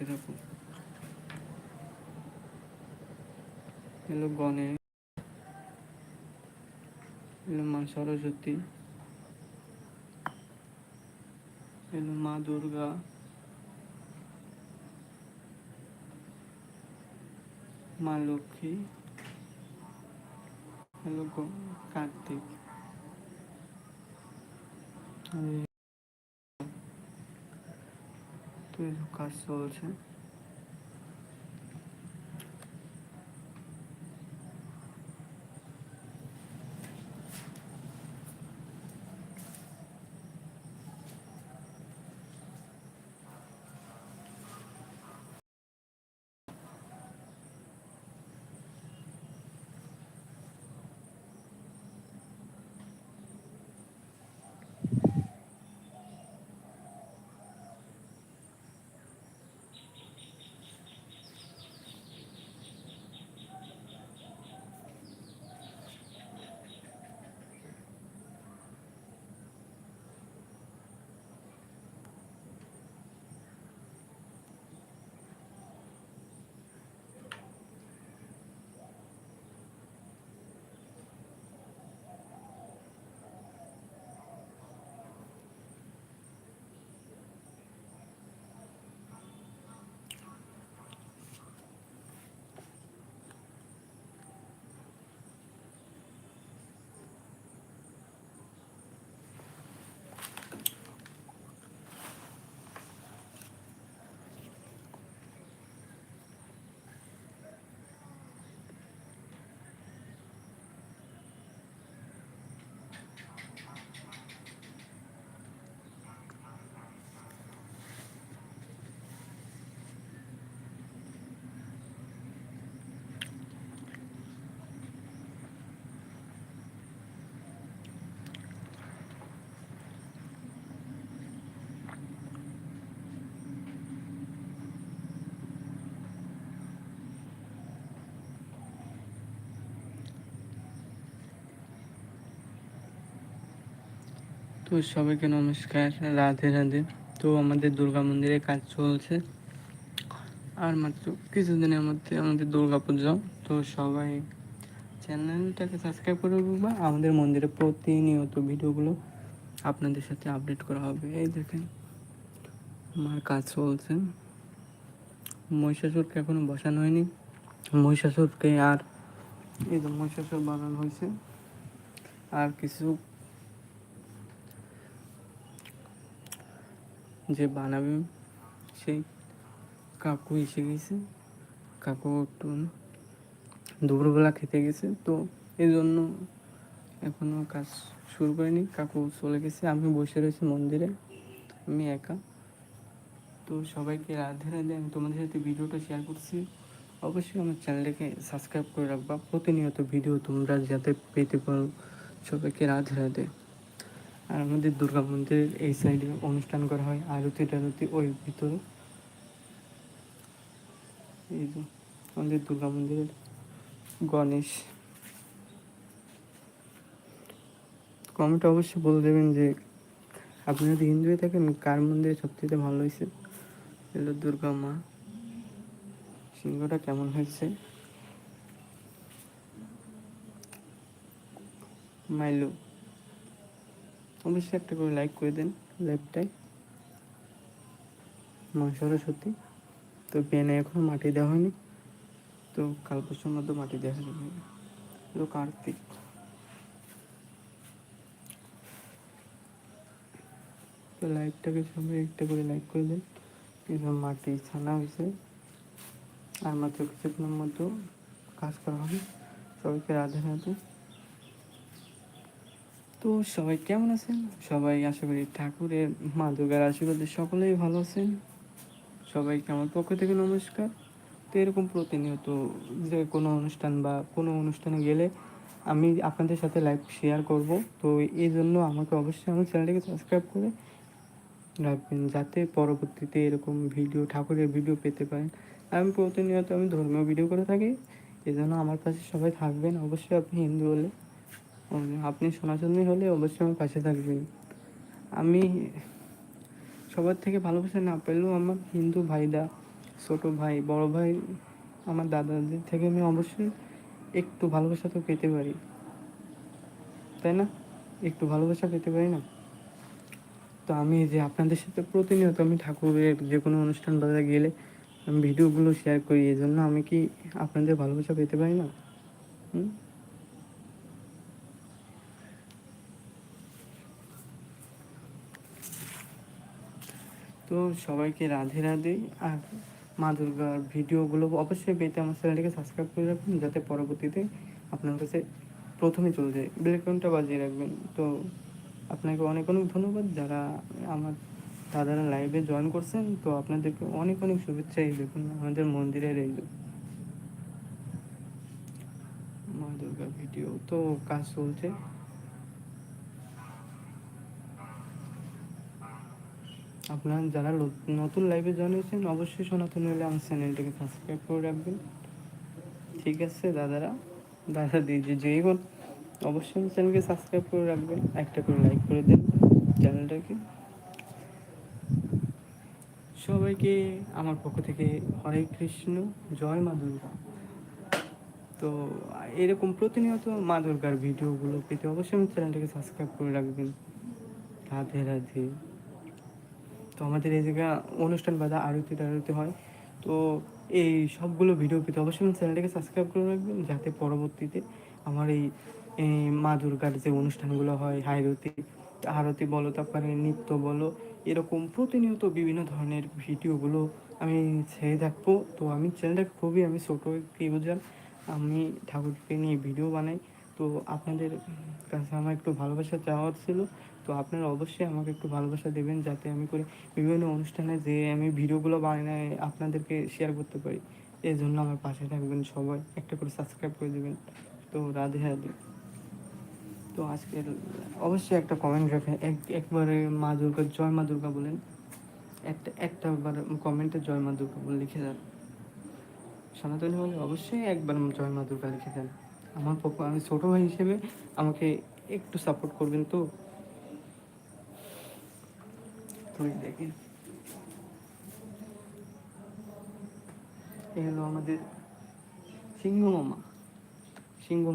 দেখতে থাকুন। এলো গণেশ এলো মা সরস্বতী। এলো মা দুর্গা। মা লক্ষ্মী। এলো কার্তিক। আর এই- তো তো সবাইকে নমস্কার, রাধে রাধে। তো আমাদের দুর্গা মন্দিরে কাজ চলছে। আর মাত্র কিছুদিনের মধ্যে আমাদের দুর্গা পুজো। তো সবাই চ্যানেলটাকে সাবস্ক্রাইব করে রাখবা। আমাদের মন্দিরে প্রতিনিয়ত ভিডিওগুলো আপনাদের সাথে আপডেট করা হবে। এই দেখেন, আমার কাজ চলছে। মহিষাসুরকে এখনও বসানো হয়নি। মহিষাসুরকে আর এই তো মহিষাসুর বানানো হয়েছে। আর কিছু যে বানাবে, সেই কাকু এসে গেছে। কাকু একটু দুপুরবেলা খেতে গেছে, তো এই জন্য এখনও কাজ শুরু করিনি। কাকু চলে গেছে, আমি বসে রয়েছি মন্দিরে, আমি একা। তো সবাইকে রাধে রাধে, আমি তোমাদের সাথে ভিডিওটা শেয়ার করছি। অবশ্যই আমার চ্যানেলটাকে সাবস্ক্রাইব করে রাখবা। প্রতিনিয়ত ভিডিও তোমরা যাতে পেতে পারো, সবাইকে রাধে রাধে। আর আমাদের দুর্গা মন্দিরের এই সাইডে অনুষ্ঠান করা হয়, আরতি টারতি ওই ভিতরে। এই যে আমাদের দুর্গা মন্দিরের গণেশ। কমেন্ট অবশ্যই বলে দেবেন যে আপনি যদি হিন্দু হয়ে থাকেন, কার মন্দিরে সবচেয়ে ভালো হয়েছে? এলো দুর্গা মা। সিংহটা কেমন হয়েছে? মাইলো। অবশ্যই একটা করে লাইক করে দেন লাইভটাই মা, সরস্বতী। তো পেনে এখনও মাটি দেওয়া হয়নি। তো কাল পরশুর মধ্যে মাটি দেওয়া যাবে তো কার্তিক। তো লাইভটাকে সবাই একটা করে লাইক করে দেন। এসব মাটি ছানা হয়েছে। আর মাত্র কিছুক্ষণের মধ্যে কাজ করা হবে। সবাইকে রাধে রাধে। তো সবাই কেমন আছেন? সবাই আশা করি ঠাকুরের মা দুর্গার আশীর্বাদে সকলেই ভালো আছেন। সবাইকে আমার পক্ষ থেকে নমস্কার। তো এরকম প্রতিনিয়ত যে কোনো অনুষ্ঠান বা কোনো অনুষ্ঠানে গেলে আমি আপনাদের সাথে লাইভ শেয়ার করব। তো এই জন্য আমাকে অবশ্যই আমার চ্যানেলটাকে সাবস্ক্রাইব করে রাখবেন যাতে পরবর্তীতে এরকম ভিডিও, ঠাকুরের ভিডিও পেতে পারেন। আমি প্রতিনিয়ত আমি ধর্মীয় ভিডিও করে থাকি। এই জন্য আমার কাছে সবাই থাকবেন। অবশ্যই আপনি হিন্দু হলে। আপনি সনাতনী হলে অবশ্যই আমার পাশে থাকবেন। আমি সবার থেকে ভালোবাসা না পেলেও আমার হিন্দু ভাইরা, ছোট ভাই, বড় ভাই, আমার দাদাদের থেকে আমি অবশ্যই একটু ভালোবাসা তো পেতে পারি। তাই না? একটু ভালোবাসা পেতে পারি না? তো আমি যে আপনাদের সাথে প্রতিনিয়ত আমি ঠাকুরের যে কোনো অনুষ্ঠান বাজারে গেলে আমি ভিডিওগুলো শেয়ার করি এই জন্য আমি কি আপনাদের ভালোবাসা পেতে পারি না? হুম? তো সবাইকে রাধে রাধে। আর মা দুর্গার ভিডিওগুলো অবশ্যই পেতে আমার চ্যানেলটিকে সাবস্ক্রাইব করে রাখবেন, যাতে পরবর্তীতে আপনার কাছে প্রথমে চলে যায়। বেলকনটা বাজিয়ে রাখবেন। তো আপনাকে অনেক অনেক ধন্যবাদ। যারা আমার দাদারা লাইভে জয়েন করছেন, তো আপনাদেরকে অনেক অনেক শুভেচ্ছা। এই দেখুন, আমাদের মন্দিরের এই মা দুর্গার ভিডিও তো কাজ চলছে। আপনারা যারা নতুন লাইভে জয়েন হয়েছেন, অবশ্যই সনাতন হলে আমার চ্যানেলটিকে সাবস্ক্রাইব করে রাখবেন। ঠিক আছে, দাদারা? দাদা দিদি যেই হোক অবশ্যই আমার চ্যানেলকে সাবস্ক্রাইব করে রাখবেন। একটা করে লাইক করে দেন চ্যানেলটাকে সবাইকে আমার পক্ষ থেকে হরে কৃষ্ণ, জয় মা দুর্গা। তো, এরকম প্রতিনিয়ত মা দুর্গার ভিডিওগুলো পেতে অবশ্যই আমার চ্যানেলটাকে সাবস্ক্রাইব করে রাখবেন। রাধে রাধে। তো আমাদের এই জায়গায় অনুষ্ঠান বাধা আরতি টারতি হয়। তো এই সবগুলো ভিডিও পেতে অবশ্যই আমার চ্যানেলটাকে সাবস্ক্রাইব করে রাখবেন, যাতে পরবর্তীতে আমার এই মা দুর্গার যে অনুষ্ঠানগুলো হয়, হাইরতি, আরতি বলো, তারপরে নৃত্য বলো, এরকম প্রতিনিয়ত বিভিন্ন ধরনের ভিডিওগুলো আমি ছেড়ে থাকব। তো আমি চ্যানেলটাকে খুবই, আমি ছোটো একটি ইউজার, আমি ঠাকুরকে নিয়ে ভিডিও বানাই। তো আপনাদের কাছে আমার একটু ভালোবাসা চাওয়ার ছিল। তো আপনারা অবশ্যই আমাকে একটু ভালোবাসা দেবেন যাতে আমি করে বিভিন্ন অনুষ্ঠানে যে আমি ভিডিওগুলো বানাই আপনাদেরকে শেয়ার করতে পারি। এই জন্য আমার পাশে থাকবেন সবাই। একটা করে সাবস্ক্রাইব করে দেবেন। তো রাধে রাধে। তো আজকের অবশ্যই একটা কমেন্ট রাখেন। এক, একবারে মা দুর্গা, জয় মা দুর্গা বলেন। একটা একটা বার কমেন্টে জয় মা দুর্গা বলে লিখে দেন। সনাতনী হলে অবশ্যই একবার জয় মা দুর্গা লিখে দেন। আমার পক্ষ আমি ছোটো ভাই হিসেবে আমাকে একটু সাপোর্ট করবেন তো। তুই দেখেন। এই হলো আমাদের সিংহ মামা, সিংহ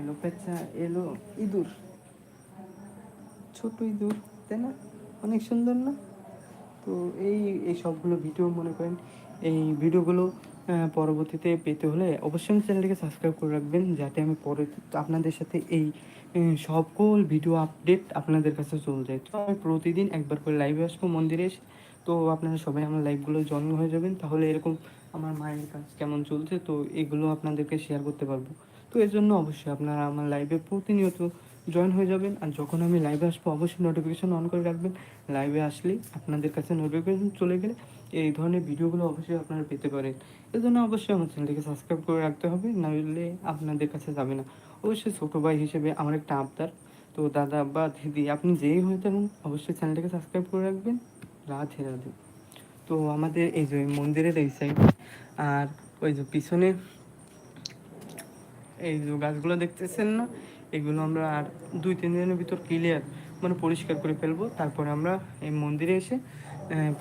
এলো পেঁচা এলো ইঁদুর। ছোট ইঁদুর, তাই না? অনেক সুন্দর না? তো এই এই সবগুলো ভিডিও মনে করেন, এই ভিডিওগুলো পরবর্তীতে পেতে হলে অবশ্যই চ্যানেলটিকে সাবস্ক্রাইব করে রাখবেন, যাতে আমি পরে আপনাদের সাথে এই সকল ভিডিও আপডেট আপনাদের কাছে চলে যায়। তো আমি প্রতিদিন একবার করে লাইভে আসব মন্দিরে এসে। তো আপনারা সবাই আমার লাইভগুলো জয়েন হয়ে যাবেন, তাহলে এরকম আমার মায়ের কাজ কেমন চলছে, তো এগুলো আপনাদেরকে শেয়ার করতে পারব। তো এর জন্য অবশ্যই আপনারা আমার লাইভে প্রতিনিয়ত জয়েন হয়ে যাবেন, আর যখন আমি লাইভে আসব, অবশ্যই নোটিফিকেশন অন করে রাখবেন। লাইভে আসলেই আপনাদের কাছে নোটিফিকেশন চলে গেলে এই ধরনের ভিডিওগুলো অবশ্যই আপনারা পেতে পারেন। এর জন্য অবশ্যই আমার চ্যানেলটিকে সাবস্ক্রাইব করে রাখতে হবে, নাহলে আপনাদের কাছে যাবে না। অবশ্যই ছোটো ভাই হিসেবে আমার একটা আবদার। তো দাদা বা দিদি, আপনি যেই হয়ে থাকুন, অবশ্যই চ্যানেলটাকে সাবস্ক্রাইব করে রাখবেন। রাধে রাধে। তো আমাদের এই যে মন্দিরের এই সাইড আর ওই যে পিছনে এই যে গাছগুলো দেখতেছেন না, এগুলো আমরা আর দুই, তিন দিনের ভিতর ক্লিয়ার মানে পরিষ্কার করে ফেলব। তারপরে আমরা এই মন্দিরে এসে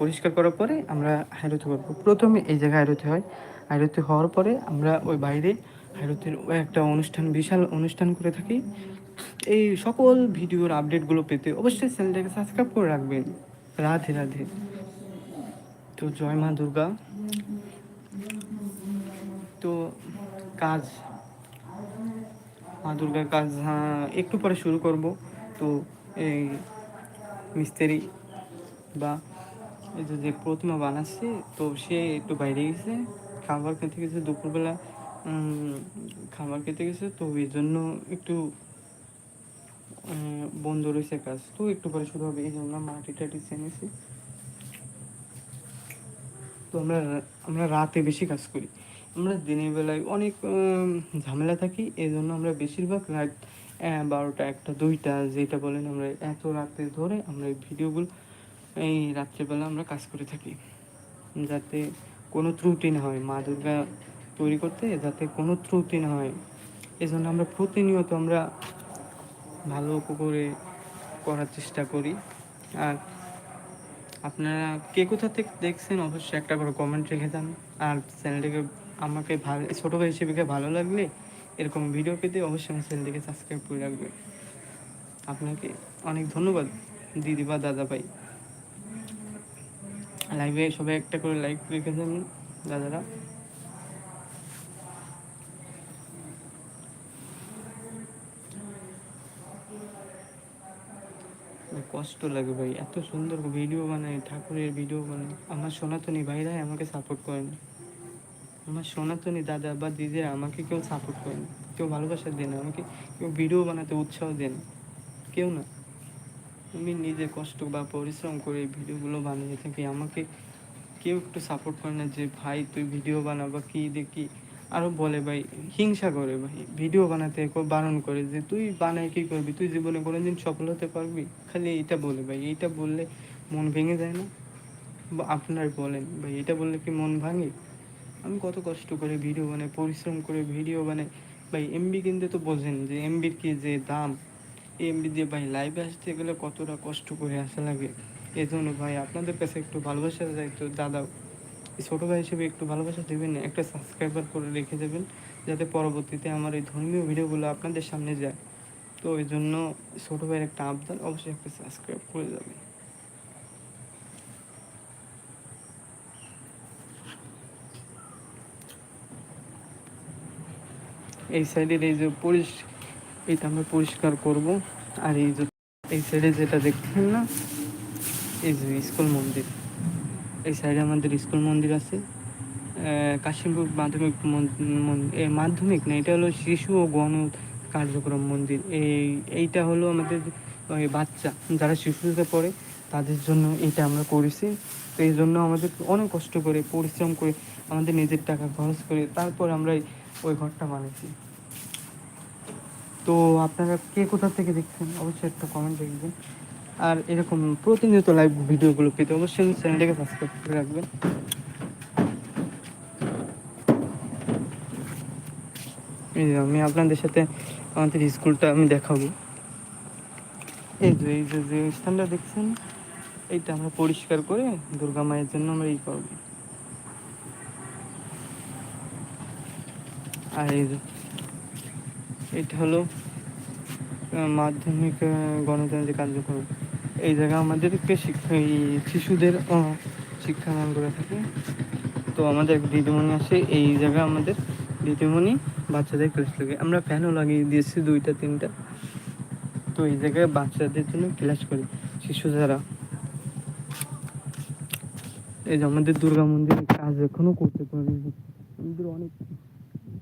পরিষ্কার করার পরে আমরা হাইরতি করব। প্রথমে এই জায়গায় হাইরতি হয়। হাইরতি হওয়ার পরে আমরা ওই বাইরে হাইরতির একটা অনুষ্ঠান বিশাল অনুষ্ঠান করে থাকি। এই সকল ভিডিওর আপডেটগুলো পেতে অবশ্যই চ্যানেলটাকে সাবস্ক্রাইব করে রাখবেন। রাধে রাধে। তো জয় মা দুর্গা। তো কাজ মা দুর্গার কাজ হ্যাঁ, একটু পরে শুরু করব। তো এই মিস্ত্রি বা এই যে প্রতিমা বানাচ্ছে তো সে একটু বাইরে গেছে। খাবার খেতে গেছে দুপুরবেলা খাবার খেতে গেছে, তো এই জন্য একটু বন্ধ রয়েছে কাজ। তো একটু পরে শুরু হবে, এই জন্য মাটি টাটি চেনেছি তো আমরা আমরা রাতে বেশি কাজ করি। আমরা দিনের বেলায় অনেক ঝামেলা থাকি, এই জন্য আমরা বেশিরভাগ রাত বারোটা, একটা, দুইটা, যেটা বলেন আমরা, এত রাতে ধরে আমরা এই ভিডিওগুলো, এই রাত্রেবেলা আমরা কাজ করে থাকি। যাতে কোনো ত্রুটি না হয়। মা দুর্গা তৈরি করতে যাতে কোনো ত্রুটি না হয়। এজন্য আমরা প্রতিনিয়ত আমরা ভালো করে করার চেষ্টা করি। আর আপনারা কে কোথা থেকে দেখছেন, অবশ্যই একটা করে কমেন্ট রেখে যান আর চ্যানেলটিকে আমাকে ভালো ছোটো ভাই হিসেবে ভালো লাগলে এরকম ভিডিও পেতে অবশ্যই আমার চ্যানেলটিকে সাবস্ক্রাইব করে রাখবে আপনাকে অনেক ধন্যবাদ, দিদি বা দাদা ভাই। লাইভে সবাই একটা করে লাইক রেখে যান দাদারা। কষ্ট লাগে ভাই, এত সুন্দর ভিডিও বানায়, ঠাকুরের ভিডিও বানায়। আমার সনাতনী ভাইরাই আমাকে সাপোর্ট করে না আমার সনাতনী দাদা বা দিদিরা আমাকে কেউ সাপোর্ট করে না। কেউ ভালোবাসা দেয় না, আমাকে কেউ ভিডিও বানাতে উৎসাহ দেয় না। কেউ না। আমি নিজে কষ্ট বা পরিশ্রম করে ভিডিওগুলো বানিয়ে থাকি। আমাকে কেউ একটু সাপোর্ট করে না যে, ভাই, তুই ভিডিও বানা বা কী দেখি? আরও বলে ভাই, হিংসা করে ভাই, ভিডিও বানাতে বারণ করে যে তুই বানাই কী করবি? তুই জীবনে কোনোদিন সফল হতে পারবি? খালি এইটা বলে ভাই, এইটা বললে মন ভেঙে যায় না। আপনার বলেন ভাই এটা বললে কি মন ভাঙে? আমি কত কষ্ট করে ভিডিও বানাই, পরিশ্রম করে ভিডিও বানাই। ভাই এমবি কিনতে তো বোঝেন যে এমবির কি যে দাম? এমবি দিয়ে ভাই লাইভে আসতে গেলে কতটা কষ্ট করে আসা লাগে? এই জন্য ভাই, আপনাদের কাছে একটু ভালোবাসা যায় তো দাদা ছোটো ভাই হিসেবে একটু ভালোবাসা দেবেন, একটা সাবস্ক্রাইবার করে রেখে দেবেন যাতে পরবর্তীতে আমার এই ধর্মীয় ভিডিওগুলো আপনাদের সামনে যায়। তো ওই জন্য ছোটো ভাইয়ের একটা আবদার, অবশ্যই একটা সাবস্ক্রাইব করে যাবেন। এই সাইডের এই যে পরিষ, এটা আমরা পরিষ্কার করব। আর এই যে, এই সাইডে যেটা দেখছেন না, এই যে স্কুল মন্দির। এই সাইডে আমাদের স্কুল মন্দির আছে। কাশিমপুর মাধ্যমিক মাধ্যমিক না, এটা হলো শিশু ও গণ কার্যক্রম মন্দির। এই, এইটা হলো আমাদের ওই বাচ্চা, যারা শিশুতে পড়ে, তাদের জন্য এটা আমরা করেছি। তো এই জন্য আমাদের অনেক কষ্ট করে, পরিশ্রম করে, আমাদের নিজের টাকা খরচ করে, তারপর আমরা ওই ঘরটা বানিয়েছি। তো আপনারা কে কোথা থেকে দেখছেন, অবশ্যই একটা কমেন্ট লিখবেন আর এরকম প্রতিনিয়ত লাইভ ভিডিওগুলো পেতে অবশ্যই চ্যানেলটাকে সাবস্ক্রাইব করে রাখবেন। এই যে আমি আপনাদের সাথে আমাদের স্কুলটা আমি দেখাবো। এই যে এই যে যে স্থানটা দেখছেন, এইটা আমরা পরিষ্কার করে দুর্গা মায়ের জন্য আমরা এই করব। আর এই যে, এটা হলো মাধ্যমিক গণতান্ত্রিক কার্যক্রম। এই জায়গা আমাদেরকে শিক্ষা এই শিশুদের শিক্ষাদান করে থাকে। তো আমাদের দিদিমণি আসে এই জায়গা আমাদের দিদিমণি বাচ্চাদের ক্লাস লাগে। আমরা ফ্যানও লাগিয়ে দিয়েছি দুইটা, তিনটা। তো এই জায়গায় বাচ্চাদের জন্য ক্লাস করি, শিশু যারা। এই যে আমাদের দুর্গা মন্দিরের কাজ এখনও করতে পারি আমাদের অনেক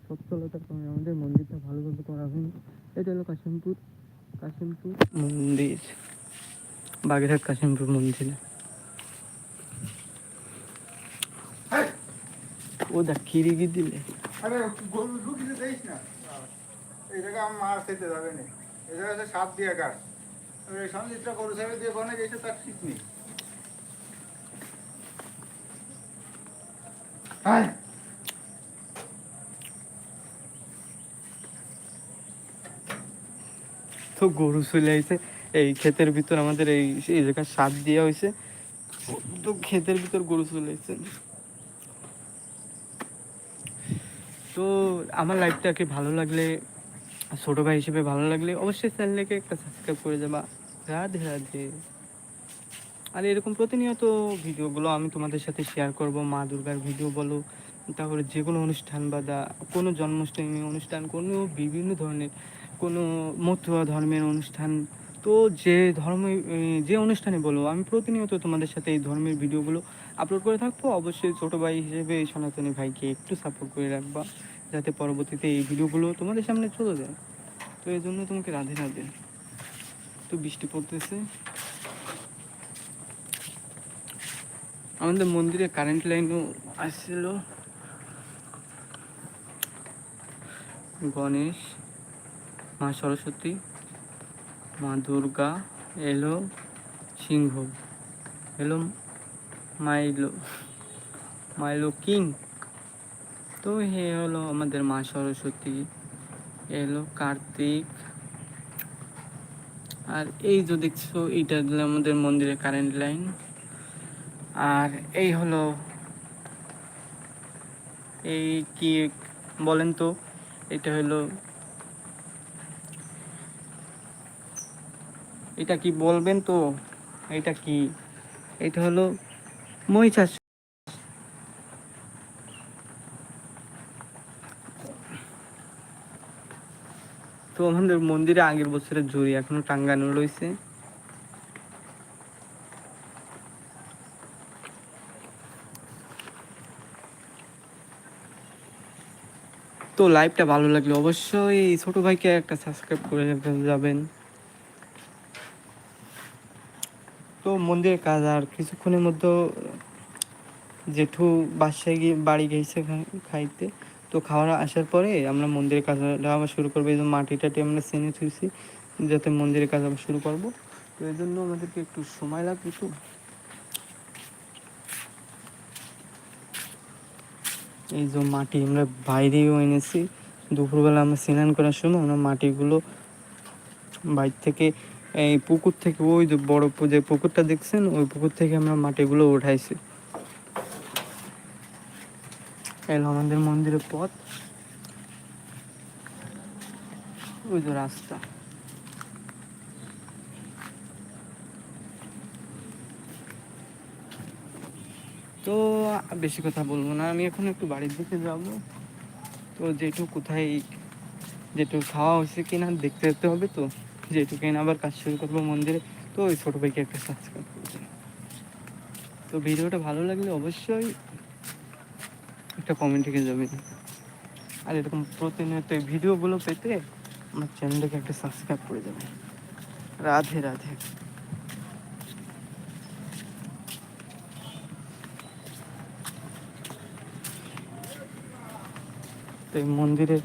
সচ্ছলতার কারণে আমাদের মন্দিরটা ভালোভাবে করা হয়নি। এটা হলো কাশিমপুর কাশিমপুর মন্দির। বাগেরহাট কাশিমপুর মন্দির। ও দা খিরিগি দিলে? আরে গরু ঢুকিতে দেখিস না। এই জায়গায় আমার মাছ খেতে যাবে না। এই জায়গায় সাপ দিয়ে গাছ। এই সঞ্জিতটা গরু ছেড়ে দিয়ে বনে গেছে তার ঠিক নেই। হ্যাঁ তো গরু চলে আইছে। এই ক্ষেতের ভিতর আমাদের এই এই জায়গায় সার দেওয়া হয়েছে। তো ক্ষেতের ভিতর গরু চলে তো আমার লাইফটাকে ভালো লাগলে, ছোটো ভাই হিসেবে ভালো লাগলে অবশ্যই চ্যানেলকে একটা সাবস্ক্রাইব করে যাবা রাধে রাধে। আর এরকম প্রতিনিয়ত ভিডিওগুলো আমি তোমাদের সাথে শেয়ার করব। মা দুর্গার ভিডিও বলো, তারপরে যে কোনো অনুষ্ঠান বা দা, কোনো জন্মাষ্টমী অনুষ্ঠান, কোনো বিভিন্ন ধরনের, কোনো মতুয়া ধর্মের অনুষ্ঠান তো যে ধর্ম, যে অনুষ্ঠানে বলো, আমি প্রতিনিয়ত তোমাদের সাথে এই ধর্মের ভিডিওগুলো আপলোড করে থাকব। অবশ্যই ছোটো ভাই হিসেবে এই সনাতনী ভাইকে একটু সাপোর্ট করে রাখবা, যাতে পরবর্তীতে এই ভিডিওগুলো তোমাদের সামনে চলে যায়। তো এই জন্য তোমাকে রাধে রাধে। তো বৃষ্টি পড়তেছে। আমাদের মন্দিরে কারেন্ট লাইনও আসছিল। গণেশ, মা সরস্বতী। মা দুর্গা, এলো সিংহ। এলো মাইলো মাইলো কিং। তো হে হলো আমাদের মা সরস্বতী, এলো কার্তিক। আর এই যে দেখছ, এইটা আমাদের মন্দিরের কারেন্ট লাইন আর এই হলো এই কি বলেন তো? এটা হলো এটা কি বলবেন তো? এটা কি? এটা হলো চাষ তো আমাদের মন্দিরে আগের বছরের জুড়ি এখনও টাঙ্গানো রয়েছে। তো লাইভটা ভালো লাগলে অবশ্যই ছোট ভাইকে একটা সাবস্ক্রাইব করে যাবেন। তো মন্দিরের কাজ, আর কিছুক্ষণের মধ্যে জেঠু বাসায় গিয়ে বাড়ি গেছে খাইতে। তো খাওয়া আসার পরে আমরা মন্দিরের কাজটা আবার শুরু করব। এই যে মাটি টাটি আমরা সেনে থুইছি, যাতে মন্দিরের কাজ আবার শুরু করব। তো এই জন্য আমাদেরকে একটু সময় লাগবে তো এই যে মাটি আমরা বাইরেও এনেছি। দুপুরবেলা আমরা স্নান করার সময় আমরা মাটিগুলো বাইর থেকে এই পুকুর থেকে, ওই যে বড় যে পুকুরটা দেখছেন, ওই পুকুর থেকে আমরা মাটিগুলো উঠাইছি। এলো আমাদের মন্দিরের পথ। ওই যে রাস্তা। তো বেশি কথা বলব না, আমি এখন একটু বাড়ির দিকে যাব। তো যেটু কোথায় যেটু খাওয়া হয়েছে কিনা দেখতে যেতে হবে তো। যেটু কিনা আবার কাজ শুরু করব মন্দিরে। তো ওই ছোটো ভাইকে একটা সাবস্ক্রাইব করবেন তো ভিডিওটা ভালো লাগলে অবশ্যই একটা কমেন্ট থেকে যাবেন আর এরকম প্রতিনিয়ত এই ভিডিওগুলো পেতে আমার চ্যানেলটাকে একটা সাবস্ক্রাইব করে যাবেন রাধে রাধে। তো এই মন্দিরের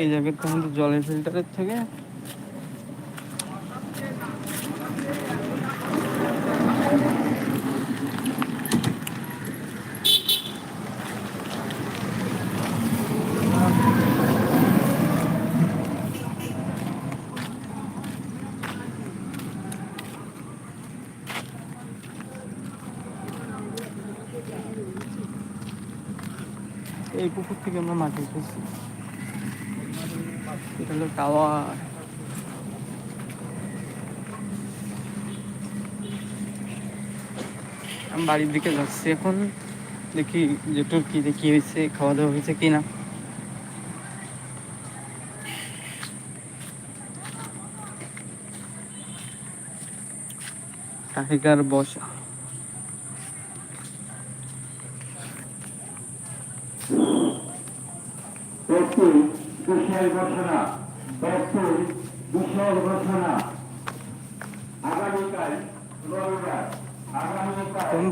এই জায়গাটা আমাদের জলের ফিল্টারের থেকে এই পুকুর থেকে আমরা মাটি উঠেছি এটা হলো টাওয়ার। আমি বাড়ির দিকে যাচ্ছি এখন। দেখি যেটুর কি দেখি হয়েছে, খাওয়া দাওয়া হয়েছে কি না টাইগার বসা।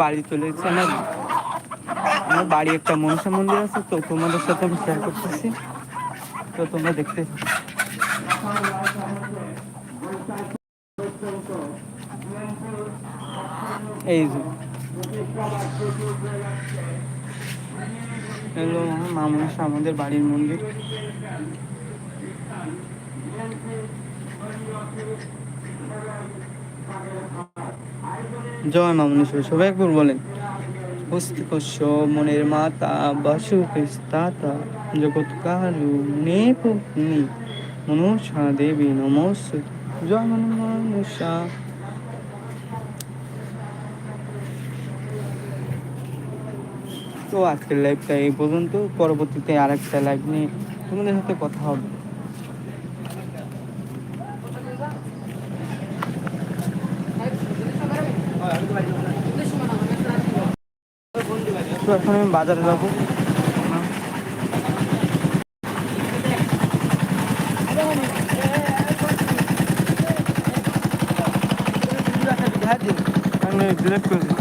বাড়ি চলে এসেছি আমার আমার বাড়ি একটা মনসা মন্দির আছে, তো তোমাদের সাথে আমি শেয়ার করতেছি। তো তোমরা দেখতে এই যে। হলো মা মনসা আমাদের বাড়ির মন্দির। জয় মা মনসা সবাই একবার বলেন। হস্তিকস্য মনের মাতা বাসুকেস্তাতা জগৎ কারু নে পত্নী মনসা দেবী নমস্ত। জয় মন মনসা তো আজকের লাইভটা এই পর্যন্ত। পরবর্তীতে আর একটা লাইভ নিয়ে তোমাদের সাথে কথা হবে। তো এখন আমি বাজারে যাব। আমি ডিলেট করে